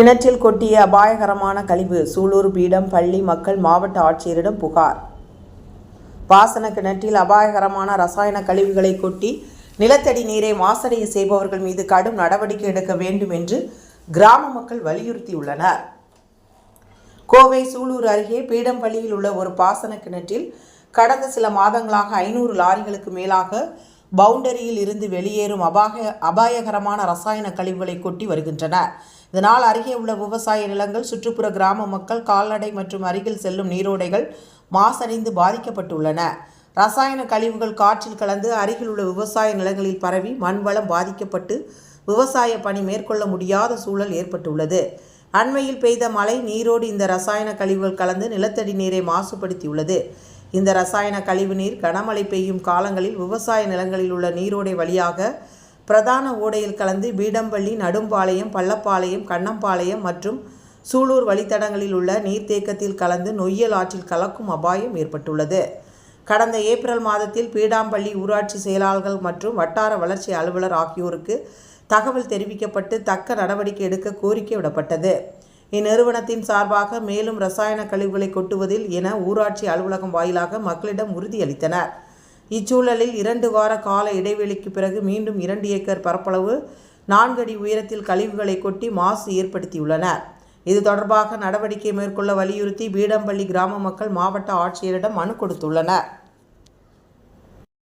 கிணற்றில் கொட்டிய அபாயகரமான கழிவு சூலூர் பீடம் பள்ளி மக்கள் மாவட்ட ஆட்சியரிடம் புகார். பாசன கிணற்றில் அபாயகரமான ரசாயன கழிவுகளை கொட்டி நிலத்தடி நீரை மாசடைய செய்பவர்கள் மீது கடும் நடவடிக்கை எடுக்க வேண்டும் என்று கிராம மக்கள் வலியுறுத்தியுள்ளனர். கோவை சூலூர் அருகே பீடம்பள்ளியில் உள்ள ஒரு பாசன கிணற்றில் கடந்த சில மாதங்களாக ஐநூறு லாரிகளுக்கு மேலாக பவுண்டரியில் இருந்து வெளியேறும் அபாய அபாயகரமான ரசாயன கழிவுகளை கொட்டி வருகின்றன. இதனால் அருகே உள்ள விவசாய நிலங்கள் சுற்றுப்புற கிராம மக்கள் கால்நடை மற்றும் அருகில் செல்லும் நீரோடைகள் மாசடைந்து பாதிக்கப்பட்டுள்ளன. ரசாயன கழிவுகள் காற்றில் கலந்து அருகில் உள்ள விவசாய நிலங்களில் பரவி மண் வளம் பாதிக்கப்பட்டு விவசாய பணி மேற்கொள்ள முடியாத சூழல் ஏற்பட்டுள்ளது. அண்மையில் பெய்த மழை நீரோடு இந்த ரசாயன கழிவுகள் கலந்து நிலத்தடி நீரை மாசுபடுத்தியுள்ளது. இந்த ரசாயன கழிவு நீர் கனமழை பெய்யும் காலங்களில் விவசாய நிலங்களில் உள்ள நீரோடை வழியாக பிரதான ஓடையில் கலந்து பீடம்பள்ளி நடும்பாளையம் பள்ளப்பாளையம் கண்ணம்பாளையம் மற்றும் சூலூர் வழித்தடங்களில் உள்ள நீர்த்தேக்கத்தில் கலந்து நொய்யல் ஆற்றில் கலக்கும் அபாயம் ஏற்பட்டுள்ளது. கடந்த ஏப்ரல் மாதத்தில் பீடாம்பள்ளி ஊராட்சி செயலாளர்கள் மற்றும் வட்டார வளர்ச்சி அலுவலர் ஆகியோருக்கு தகவல் தெரிவிக்கப்பட்டு தக்க நடவடிக்கை எடுக்க கோரிக்கை விடப்பட்டது. இந்நிறுவனத்தின் சார்பாக மேலும் ரசாயன கழிவுகளை கொட்டுவதில் என ஊராட்சி அலுவலகம் வாயிலாக மக்களிடம் உறுதியளித்தனர். இச்சூழலில் இரண்டு வார கால இடைவெளிக்கு பிறகு மீண்டும் இரண்டு ஏக்கர் பரப்பளவு நான்கு அடி உயரத்தில் கழிவுகளை கொட்டி மாசு ஏற்படுத்தியுள்ளனர். இது தொடர்பாக நடவடிக்கை மேற்கொள்ள வலியுறுத்தி பீடம்பள்ளி கிராம மக்கள் மாவட்ட ஆட்சியரிடம் மனு கொடுத்துள்ளனர்.